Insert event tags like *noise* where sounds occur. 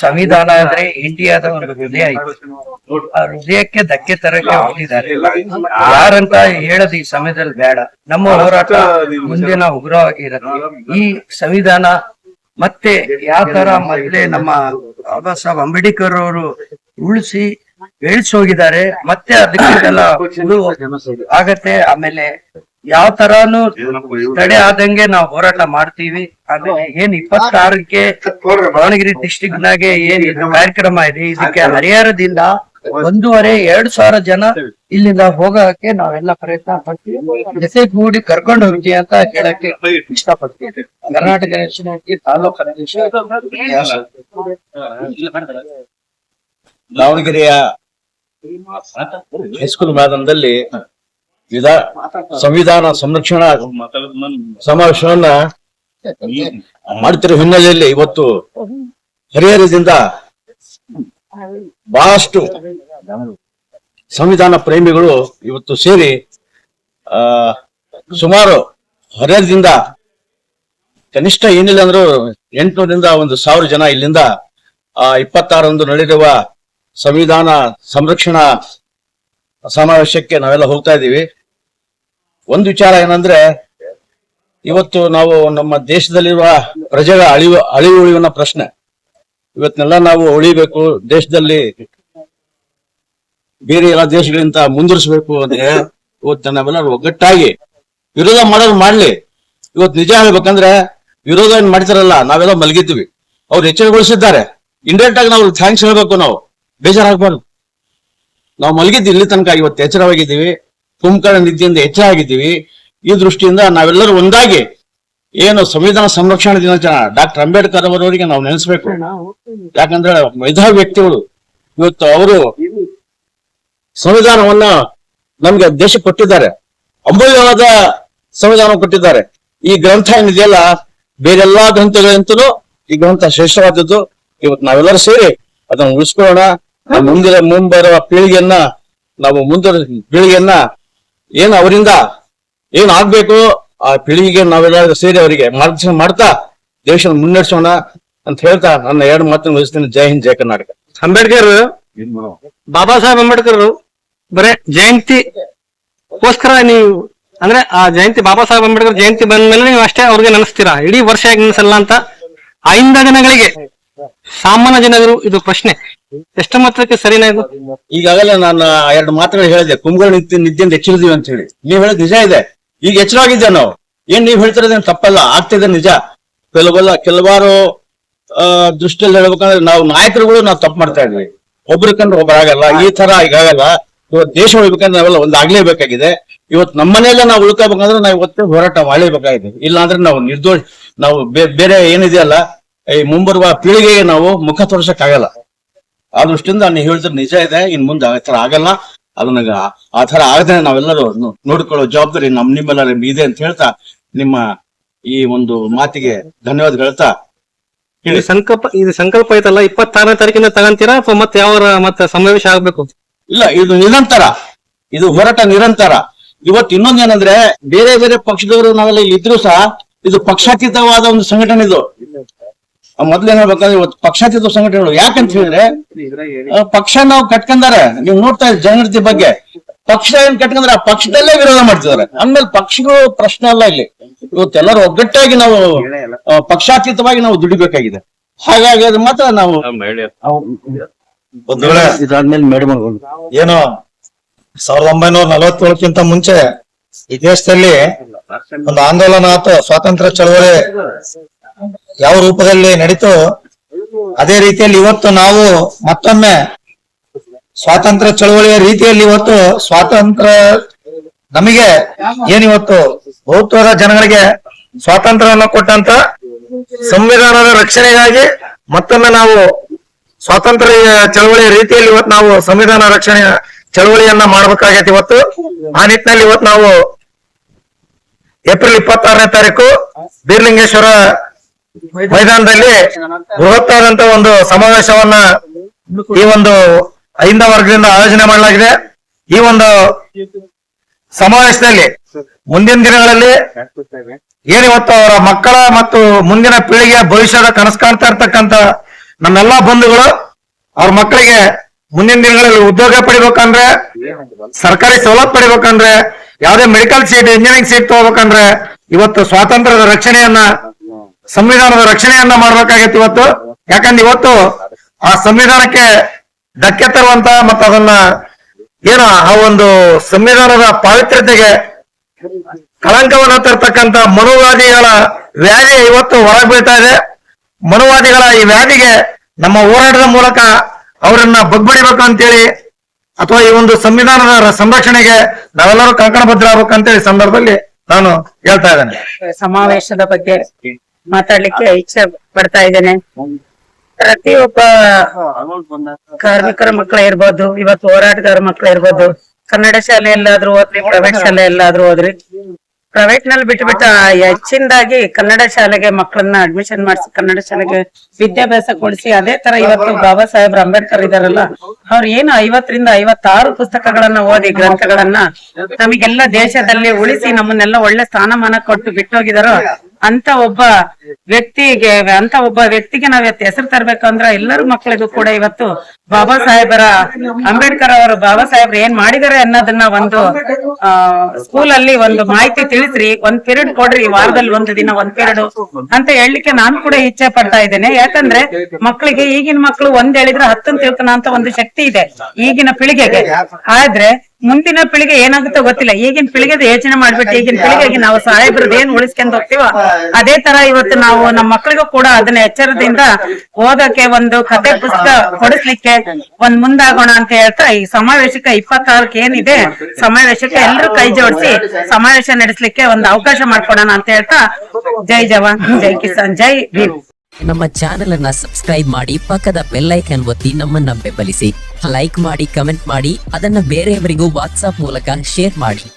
ಸಂವಿಧಾನ ಅಂದ್ರೆ ಇಂಡಿಯಾದ ಒಂದು ಹೃದಯ ಆ ಹೃದಯಕ್ಕೆ ಧಕ್ಕೆ ತರಕ್ಕೆ ಹೋಗಿದ್ದಾರೆ. ಯಾರಂತ ಹೇಳೋದು ಈ ಸಮಯದಲ್ಲಿ ಬೇಡ. ನಮ್ಮ ಹೋರಾಟ ಮುಂದಿನ ಉಗ್ರವಾಗಿ ಇರತ್ತೆ ಈ ಸಂವಿಧಾನ ಮತ್ತೆ ಯಾವ ತರ ಮೊದಲೇ ನಮ್ಮ ಬಾಬಾ ಸಾಹೇಬ್ ಅಂಬೇಡ್ಕರ್ ಅವರು ಉಳಿಸಿ ಬೆಳೆಸೋಗಿದ್ದಾರೆ ಮತ್ತೆ ಅದಕ್ಕೆಲ್ಲ *coughs* ಆಗತ್ತೆ ಆಮೇಲೆ ಯಾವ ತರಾನು ತಡೆ ಆದಂಗೆ ನಾವು ಹೋರಾಟ ಮಾಡ್ತೀವಿ. ಆಮೇಲೆ ಏನ್ ಇಪ್ಪತ್ತಾರಕ್ಕೆ ದಾವಣಗೆರೆ ಡಿಸ್ಟಿಕ್ ನಾಗೆ ಏನ್ ಇದು ಕಾರ್ಯಕ್ರಮ ಇದೆ. ಇದಕ್ಕೆ ಹರಿಹರದಿಂದ ಒಂದೂವರೆ ಎರಡ್ ಸಾವಿರ ಜನ ಇಲ್ಲಿಂದ ಹೋಗಕ್ಕೆ ನಾವೆಲ್ಲ ಪ್ರಯತ್ನ ಪಡ್ತೀವಿ. ಜೊತೆ ಕೂಡಿ ಕರ್ಕೊಂಡು ಹೋಗ್ತೀವಿ ಅಂತ ಹೇಳಕ್ಕೆ ಇಷ್ಟಪಡ್ತೀವಿ. ಕರ್ನಾಟಕ ತಾಲೂಕು ದಾವಣಗೆರೆಯ ಹೈಸ್ಕೂಲ್ ಮೈದಾನದಲ್ಲಿ ವಿಧಾ ಸಂವಿಧಾನ ಸಂರಕ್ಷಣಾ ಸಮಾವೇಶವನ್ನ ಮಾಡ್ತಿರೋ ಹಿನ್ನೆಲೆಯಲ್ಲಿ ಇವತ್ತು ಹರಿಹರದಿಂದ ಬಹಳಷ್ಟು ಸಂವಿಧಾನ ಪ್ರೇಮಿಗಳು ಇವತ್ತು ಸೇರಿ ಆ ಸುಮಾರು ಹರಿಹರದಿಂದ ಕನಿಷ್ಠ ಏನಿಲ್ಲ ಅಂದ್ರೂ ಎಂಟುನೂರಿಂದ ಒಂದು ಸಾವಿರ ಜನ ಇಲ್ಲಿಂದ ಆ ಇಪ್ಪತ್ತಾರಂದು ನಡೆದಿರುವ ಸಂವಿಧಾನ ಸಂರಕ್ಷಣಾ ಸಮಾವೇಶಕ್ಕೆ ನಾವೆಲ್ಲ ಹೋಗ್ತಾ ಇದ್ದೀವಿ. ಒಂದು ವಿಚಾರ ಏನಂದ್ರೆ, ಇವತ್ತು ನಾವು ನಮ್ಮ ದೇಶದಲ್ಲಿರುವ ಪ್ರಜೆಗಳ ಅಳಿವು ಅಳಿವು ಉಳಿವಿನ ಪ್ರಶ್ನೆ. ಇವತ್ನೆಲ್ಲ ನಾವು ಉಳಿಬೇಕು, ದೇಶದಲ್ಲಿ ಬೇರೆ ಎಲ್ಲ ದೇಶಗಳಿಂದ ಮುಂದುವರಿಸಬೇಕು ಅಂದ್ರೆ ಇವತ್ತು ನಾವೆಲ್ಲರೂ ಒಗ್ಗಟ್ಟಾಗಿ ವಿರೋಧ ಮಾಡೋದು ಮಾಡ್ಲಿ. ಇವತ್ತು ನಿಜ ಹೇಳ್ಬೇಕಂದ್ರೆ, ವಿರೋಧ ಏನ್ ಮಾಡ್ತಾರಲ್ಲ, ನಾವೆಲ್ಲ ಮಲಗಿದ್ವಿ ಅವ್ರು ಎಚ್ಚರಗೊಳಿಸಿದ್ದಾರೆ. ಇಂಡೈರೆಕ್ಟ್ ಆಗಿ ನಾವು ಥ್ಯಾಂಕ್ಸ್ ಹೇಳ್ಬೇಕು ನಾವು. ಬೇಜಾರಾಗಬಾರ್ದು. ನಾವು ಮಲಗಿದ್ದು ಇಲ್ಲಿ ತನಕ ಇವತ್ತು ಎಚ್ಚರವಾಗಿದ್ದೀವಿ. ಕುಂಭಕರ್ಣ ನಿಧಿಯಿಂದ ಹೆಚ್ಚಾಗಿದ್ದೀವಿ ಈ ದೃಷ್ಟಿಯಿಂದ ನಾವೆಲ್ಲರೂ ಒಂದಾಗಿ ಏನು ಸಂವಿಧಾನ ಸಂರಕ್ಷಣಾ ದಿನಾಚರಣೆ ಡಾಕ್ಟರ್ ಅಂಬೇಡ್ಕರ್ ಅವರವರಿಗೆ ನಾವು ನೆನೆಸ್ಬೇಕು. ಯಾಕಂದ್ರೆ ಮೇಧಾ ವ್ಯಕ್ತಿಗಳು ಇವತ್ತು ಅವರು ಸಂವಿಧಾನವನ್ನ ನಮ್ಗೆ ದೇಶ ಕೊಟ್ಟಿದ್ದಾರೆ. ಅಮೂಲ್ಯವಾದ ಸಂವಿಧಾನ ಕೊಟ್ಟಿದ್ದಾರೆ. ಈ ಗ್ರಂಥ ಏನಿದೆಯಲ್ಲ ಬೇರೆಲ್ಲಾ ಗ್ರಂಥಗಳಿಂತಲೂ ಈ ಗ್ರಂಥ ಶ್ರೇಷ್ಠವಾದದ್ದು. ಇವತ್ತು ನಾವೆಲ್ಲರೂ ಸೇರಿ ಅದನ್ನು ಉಳಿಸ್ಕೊಳ್ಳೋಣ. ಮುಂದಿನ ಮುಂಬರುವ ಪೀಳಿಗೆಯನ್ನ ನಾವು ಮುಂದಿನ ಪೀಳಿಗೆಯನ್ನ ಏನು ಅವರಿಂದ? ಏನ್ ಆಗ್ಬೇಕು? ಆ ಪೀಳಿಗೆ ನಾವೆಲ್ಲರೂ ಸೇರಿ ಅವರಿಗೆ ಮಾರ್ಗದರ್ಶನ ಮಾಡ್ತಾ ದೇಶ ಮುನ್ನಡೆಸೋಣ ಅಂತ ಹೇಳ್ತಾ ನನ್ನ ಎರಡು ಮಾತನ್ನು ವಹಿಸ್ತೇನೆ ಜೈ ಹಿಂದ್ ಜಯ ಕರ್ನಾಟಕ. ಅಂಬೇಡ್ಕರ್ ಬಾಬಾ ಸಾಹೇಬ್ ಅಂಬೇಡ್ಕರ್ ಬರೇ ಜಯಂತಿಗೋಸ್ಕರ ನೀವು ಅಂದ್ರೆ ಆ ಜಯಂತಿ ಬಾಬಾ ಸಾಹೇಬ್ ಅಂಬೇಡ್ಕರ್ ಜಯಂತಿ ಬಂದ್ಮೇಲೆ ನೀವು ಅಷ್ಟೇ ಅವ್ರಿಗೆ ನೆನೆಸ್ತೀರಾ? ಇಡೀ ವರ್ಷ ಹೇಗೆ ನೆನೆಸಲ್ಲ ಅಂತ? ಐಂದ ದಿನಗಳಿಗೆ ಸಾಮಾನ್ಯ ಜನರು ಇದು ಪ್ರಶ್ನೆ. ಎಷ್ಟು ಮಾತ್ರಕ್ಕೆ ಸರಿನಾ ಇದು? ಈಗಾಗಲೇ ನಾನು ಎರಡು ಮಾತುಗಳು ಹೇಳಿದೆ. ಕುಂಭಗಳು ನಿಂತು ನಿದ್ದೆಯಿಂದ ಎಚ್ಚರಿದೀವಿ ಅಂತ ಹೇಳಿ. ನೀವ್ ಹೇಳೋದು ನಿಜ ಇದೆ. ಈಗ ಎಚ್ಚರವಾಗಿದ್ದೇವೆ ನಾವು? ಏನ್ ನೀವ್ ಹೇಳ್ತಿರೋದೇನು ತಪ್ಪಲ್ಲ? ಆಗ್ತಿದೆ ನಿಜ. ಕೆಲವೆಲ್ಲ, ಕೆಲವಾರು ದೃಷ್ಟಿಯಲ್ಲಿ ಹೇಳ್ಬೇಕಂದ್ರೆ ನಾವು ನಾಯಕರುಗಳು ನಾವು ತಪ್ಪು ಮಾಡ್ತಾ ಇದ್ವಿ. ಒಬ್ರು ಕಂಡ್ರೆ ಒಬ್ರು ಆಗಲ್ಲ. ಈ ತರ ಈಗಾಗಲ್ಲ ಇವತ್ತು ದೇಶ ಉಳಿಬೇಕಂದ್ರೆ ನಾವೆಲ್ಲ ಒಂದು ಆಗ್ಲೇಬೇಕಾಗಿದೆ. ಇವತ್ತು ನಮ್ಮನೆಲ್ಲ ನಾವು ಉಳ್ಕೋಬೇಕಂದ್ರೆ ನಾವು ಇವತ್ತು ಹೋರಾಟ ಮಾಡಲೇಬೇಕಾಗಿದೆ. ಇಲ್ಲಾಂದ್ರೆ ನಾವು ನಿರ್ದೋಷ, ನಾವು ಬೇರೆ ಏನಿದೆಯಲ್ಲ, ಈ ಮುಂಬರುವ ಪೀಳಿಗೆಗೆ ನಾವು ಮುಖ ತೋರ್ಸಕ್ ಆಗಲ್ಲ ಆ ದೃಷ್ಟಿಯಿಂದ ನೀವು ಹೇಳಿದ್ರೆ ನಿಜ ಇದೆ ಇನ್ ಮುಂದೆ ಆ ತರ ಆಗಲ್ಲ. ಅದನ್ನ ಆ- ಆ ತರ ಆಗದೆ ನಾವೆಲ್ಲರೂ ನೋಡ್ಕೊಳ್ಳೋ ಜವಾಬ್ದಾರಿ ನಮ್ ನಿಮ್ಮೆಲ್ಲರ ಇದೆ ಅಂತ ಹೇಳ್ತಾ ನಿಮ್ಮ ಈ ಒಂದು ಮಾತಿಗೆ ಧನ್ಯವಾದ ಹೇಳ್ತಾ ಇದು ಸಂಕಲ್ಪ ಇದು ಸಂಕಲ್ಪ ಐತಲ್ಲ ಇಪ್ಪತ್ತಾರನೇ ತಾರೀಕಿನ ತಗಂತೀರಾ? ಅಥವಾ ಮತ್ತೆ ಯಾವ ಮತ್ತೆ ಸಮಾವೇಶ ಆಗ್ಬೇಕು? ಇಲ್ಲ ಇದು ನಿರಂತರ. ಇದು ಹೋರಾಟ ನಿರಂತರ. ಇವತ್ತು ಇನ್ನೊಂದೇನಂದ್ರೆ ಬೇರೆ ಬೇರೆ ಪಕ್ಷದವರು ನಾವೆಲ್ಲ ಇಲ್ಲಿ ಇದ್ರು ಸಹ ಇದು ಪಕ್ಷಾತೀತವಾದ ಒಂದು ಸಂಘಟನೆ ಇದು. ಆ ಮೊದ್ಲು ಏನ್ ಹೇಳ್ಬೇಕಂದ್ರೆ ಇವತ್ತು ಪಕ್ಷಾತೀತ ಸಂಘಟನೆಗಳು ಯಾಕಂತ ಹೇಳಿದ್ರೆ ಆ, ಪಕ್ಷ ನಾವು ಕಟ್ಕೊಂಡಾರೆ ನೀವು ನೋಡ್ತಾ ಇದ್ರಿ ಜನಗಣತಿ ಬಗ್ಗೆ. ಪಕ್ಷ ಏನ್ ಕಟ್ಕೊಂಡ್ರೆ ಆ ಪಕ್ಷದಲ್ಲೇ ವಿರೋಧ ಮಾಡ್ತಿದ್ದಾರೆ. ಆಮೇಲೆ ಪಕ್ಷಗಳು ಪ್ರಶ್ನೆ ಅಲ್ಲ ಇಲ್ಲಿ. ಇವತ್ತೆಲ್ಲರೂ ಒಗ್ಗಟ್ಟಾಗಿ ನಾವು ಪಕ್ಷಾತೀತವಾಗಿ ನಾವು ದುಡಿಬೇಕಾಗಿದೆ. ಹಾಗಾಗಿ ಅದು ಮಾತ್ರ ನಾವು ಒಂದು ವೇಳೆ ಇದಾದ್ಮೇಲೆ ಮೇಡಮ್ ಏನು ಸಾವಿರದ ಒಂಬೈನೂರ ನಲವತ್ತೇಳಕ್ಕಿಂತ ಮುಂಚೆ ಈ ದೇಶದಲ್ಲಿ ಒಂದು ಆಂದೋಲನ ಆತ ಸ್ವಾತಂತ್ರ್ಯ ಚಳವಳಿ ಯಾವ ರೂಪದಲ್ಲಿ ನಡೀತೋ ಅದೇ ರೀತಿಯಲ್ಲಿ ಇವತ್ತು ನಾವು ಮತ್ತೊಮ್ಮೆ ಸ್ವಾತಂತ್ರ್ಯ ಚಳವಳಿಯ ರೀತಿಯಲ್ಲಿ ಇವತ್ತು ಸ್ವಾತಂತ್ರ್ಯ ನಮಗೆ ಏನಿವತ್ತು ಬಹುತ್ವದ ಜನಗಳಿಗೆ ಸ್ವಾತಂತ್ರ್ಯವನ್ನು ಕೊಟ್ಟಂತ ಸಂವಿಧಾನದ ರಕ್ಷಣೆಗಾಗಿ ಮತ್ತೊಮ್ಮೆ ನಾವು ಸ್ವಾತಂತ್ರ್ಯ ಚಳವಳಿಯ ರೀತಿಯಲ್ಲಿ ಇವತ್ತು ನಾವು ಸಂವಿಧಾನ ರಕ್ಷಣೆ ಚಳವಳಿಯನ್ನ ಮಾಡ್ಬೇಕಾಗೈತಿ ಇವತ್ತು. ಆ ನಿಟ್ಟಿನಲ್ಲಿ ಇವತ್ತು ನಾವು ಏಪ್ರಿಲ್ ಇಪ್ಪತ್ತಾರನೇ ತಾರೀಕು ಬೀರ್ಲಿಂಗೇಶ್ವರ ಮೈದಾನದಲ್ಲಿ ಬೃಹತ್ತಾದಂತ ಒಂದು ಸಮಾವೇಶವನ್ನ ಈ ಒಂದು ಐಂದ ವರ್ಗದಿಂದ ಆಯೋಜನೆ ಮಾಡಲಾಗಿದೆ. ಈ ಒಂದು ಸಮಾವೇಶದಲ್ಲಿ ಮುಂದಿನ ದಿನಗಳಲ್ಲಿ ಏನಿವತ್ತು ಅವರ ಮಕ್ಕಳ ಮತ್ತು ಮುಂದಿನ ಪೀಳಿಗೆಯ ಭವಿಷ್ಯದ ಕನಸು ಕಾಣ್ತಾ ಇರ್ತಕ್ಕಂತ ನಮ್ಮೆಲ್ಲಾ ಬಂಧುಗಳು, ಅವ್ರ ಮಕ್ಕಳಿಗೆ ಮುಂದಿನ ದಿನಗಳಲ್ಲಿ ಉದ್ಯೋಗ ಪಡಿಬೇಕಂದ್ರೆ, ಸರ್ಕಾರಿ ಸವಲತ್ತು ಪಡಿಬೇಕಂದ್ರೆ, ಯಾವುದೇ ಮೆಡಿಕಲ್ ಸೀಟ್ ಇಂಜಿನಿಯರಿಂಗ್ ಸೀಟ್ ತಗೋಬೇಕಂದ್ರೆ ಇವತ್ತು ಸ್ವಾತಂತ್ರ್ಯದ ರಕ್ಷಣೆಯನ್ನ ಸಂವಿಧಾನದ ರಕ್ಷಣೆಯನ್ನ ಮಾಡ್ಬೇಕಾಗೈತಿ ಇವತ್ತು. ಯಾಕಂದ್ರೆ ಇವತ್ತು ಆ ಸಂವಿಧಾನಕ್ಕೆ ಧಕ್ಕೆ ತರುವಂತ ಮತ್ತ ಅದನ್ನ ಏನ ಆ ಒಂದು ಸಂವಿಧಾನದ ಪಾವಿತ್ರ್ಯತೆಗೆ ಕಳಂಕವನ್ನ ತರ್ತಕ್ಕಂತ ಮನುವಾದಿಗಳ ವ್ಯಾಧಿ ಇವತ್ತು ಹೊರಗೆ ಬೀಳ್ತಾ ಇದೆ. ಮನುವಾದಿಗಳ ಈ ವ್ಯಾಧಿಗೆ ನಮ್ಮ ಹೋರಾಟದ ಮೂಲಕ ಅವರನ್ನ ಬಗ್ಬಡಿಬೇಕು ಅಂತೇಳಿ ಅಥವಾ ಈ ಒಂದು ಸಂವಿಧಾನದ ಸಂರಕ್ಷಣೆಗೆ ನಾವೆಲ್ಲರೂ ಕಂಕಣ ಭದ್ರ ಆಗ್ಬೇಕಂತೇಳಿ ಸಂದರ್ಭದಲ್ಲಿ ನಾನು ಹೇಳ್ತಾ ಇದ್ದೇನೆ. ಸಮಾವೇಶದ ಬಗ್ಗೆ ಮಾತಾಡ್ಲಿಕ್ಕೆ ಇಚ್ಛೆ ಪಡ್ತಾ ಇದ್ದೇನೆ. ಪ್ರತಿಯೊಬ್ಬ ಕಾರ್ಮಿಕರ ಮಕ್ಕಳ ಇರ್ಬೋದು, ಇವತ್ತು ಹೋರಾಟಗಾರ ಮಕ್ಕಳ ಇರ್ಬೋದು, ಕನ್ನಡ ಶಾಲೆಯಲ್ಲಾದ್ರೂ ಓದ್ರಿ ಪ್ರೈವೇಟ್ ಶಾಲೆಯಲ್ಲಾದ್ರೂ ಓದ್ರಿ ಪ್ರೈವೇಟ್ನಲ್ಲಿ ಬಿಟ್ಬಿಟ್ಟು ಹೆಚ್ಚಿನದಾಗಿ ಕನ್ನಡ ಶಾಲೆಗೆ ಮಕ್ಕಳನ್ನ ಅಡ್ಮಿಷನ್ ಮಾಡಿಸಿ, ಕನ್ನಡ ಶಾಲೆಗೆ ವಿದ್ಯಾಭ್ಯಾಸ ಕೊಡಿಸಿ, ಅದೇ ತರ ಇವತ್ತು ಬಾಬಾ ಸಾಹೇಬ್ ಅಂಬೇಡ್ಕರ್ ಇದಾರಲ್ಲ ಅವ್ರು ಏನು ಐವತ್ತರಿಂದ ಐವತ್ತಾರು ಪುಸ್ತಕಗಳನ್ನ ಓದಿ, ಗ್ರಂಥಗಳನ್ನ ನಮಗೆಲ್ಲ ದೇಶದಲ್ಲಿ ಉಳಿಸಿ, ನಮ್ಮನ್ನೆಲ್ಲ ಒಳ್ಳೆ ಸ್ಥಾನಮಾನ ಕೊಟ್ಟು ಬಿಟ್ಟೋಗಿದಾರೋ ಅಂತ ಒಬ್ಬ ವ್ಯಕ್ತಿಗೆ, ಅಂತ ಒಬ್ಬ ವ್ಯಕ್ತಿಗೆ ನಾವ್ ಇವತ್ತು ಹೆಸರು ತರ್ಬೇಕಂದ್ರ ಎಲ್ಲರೂ ಮಕ್ಕಳಿಗೂ ಕೂಡ ಇವತ್ತು ಬಾಬಾ ಸಾಹೇಬರ, ಅಂಬೇಡ್ಕರ್ ಅವರು ಬಾಬಾ ಸಾಹೇಬ್ರು ಏನ್ ಮಾಡಿದಾರೆ ಅನ್ನೋದನ್ನ ಒಂದು ಸ್ಕೂಲ್ ಅಲ್ಲಿ ಒಂದು ಮಾಹಿತಿ ತಿಳಿಸ್ರಿ. ಒಂದ್ ಪೀರಿಯಡ್ ಕೊಡ್ರಿ, ವಾರದಲ್ಲಿ ಒಂದು ದಿನ, ಒಂದ್ ಪೀರಿಯಡ್ ಅಂತ ಹೇಳಲಿಕ್ಕೆ ನಾನು ಕೂಡ ಇಚ್ಛೆ ಪಡ್ತಾ ಇದ್ದೇನೆ. ಯಾಕಂದ್ರೆ ಮಕ್ಕಳಿಗೆ ಈಗಿನ ಮಕ್ಕಳು ಒಂದ್ ಹೇಳಿದ್ರೆ ಹತ್ತನ್ ತಿಳ್ಕನ ಅಂತ ಒಂದು ಶಕ್ತಿ ಇದೆ ಈಗಿನ ಪೀಳಿಗೆಗೆ. ಆದ್ರೆ ಮುಂದಿನ ಪೀಳಿಗೆ ಏನಾಗುತ್ತೋ ಗೊತ್ತಿಲ್ಲ. ಈಗಿನ ಪೀಳಿಗೆದ ಯೋಚನೆ ಮಾಡ್ಬಿಟ್ಟು ಈಗಿನ ಪೀಳಿಗೆಗೆ ನಾವು ಸಾಹೇಬ್ರದ್ದು ಏನ್ ಉಳಿಸ್ಕೊಂಡ್ ಹೋಗ್ತೀವೋ, ಅದೇ ತರ ಇವತ್ತು ನಾವು ನಮ್ಮ ಮಕ್ಕಳಿಗೂ ಕೂಡ ಅದನ್ನ ಎಚ್ಚರದಿಂದ ಓದಕ್ಕೆ ಒಂದು ಕತೆ ಪುಸ್ತಕ ಕೊಡಿಸ್ಲಿಕ್ಕೆ ಒಂದ್ ಮುಂದಾಗೋಣ ಅಂತ ಹೇಳ್ತಾ ಈ ಸಮಾವೇಶಕ್ಕೆ ಇಪ್ಪತ್ತಾರಕ್ಕೆ ಏನಿದೆ ಸಮಾವೇಶಕ್ಕೆ ಎಲ್ಲರೂ ಕೈ ಜೋಡಿಸಿ ಸಮಾವೇಶ ನಡೆಸಲಿಕ್ಕೆ ಒಂದು ಅವಕಾಶ ಮಾಡ್ಕೊಡೋಣ ಅಂತ ಹೇಳ್ತಾ ಜೈ ಜವಾನ್, ಜೈ ಕಿಸಾನ್, ಜೈ ಭೀಮ್. ನಮ್ಮ ಚಾನೆಲ್ ಅನ್ನ ಸಬ್ಸ್ಕ್ರೈಬ್ ಮಾಡಿ ಪಕ್ಕದ ಬೆಲ್ ಐಕಾನ್ ಒತ್ತಿ ನಮ್ಮನ್ನ ಬೆಂಬಲಿಸಿ. ಲೈಕ್ ಮಾಡಿ, ಕಮೆಂಟ್ ಮಾಡಿ, ಅದನ್ನ ಬೇರೆಯವರಿಗೂ ವಾಟ್ಸ್ಆಪ್ ಮೂಲಕ ಶೇರ್ ಮಾಡಿ.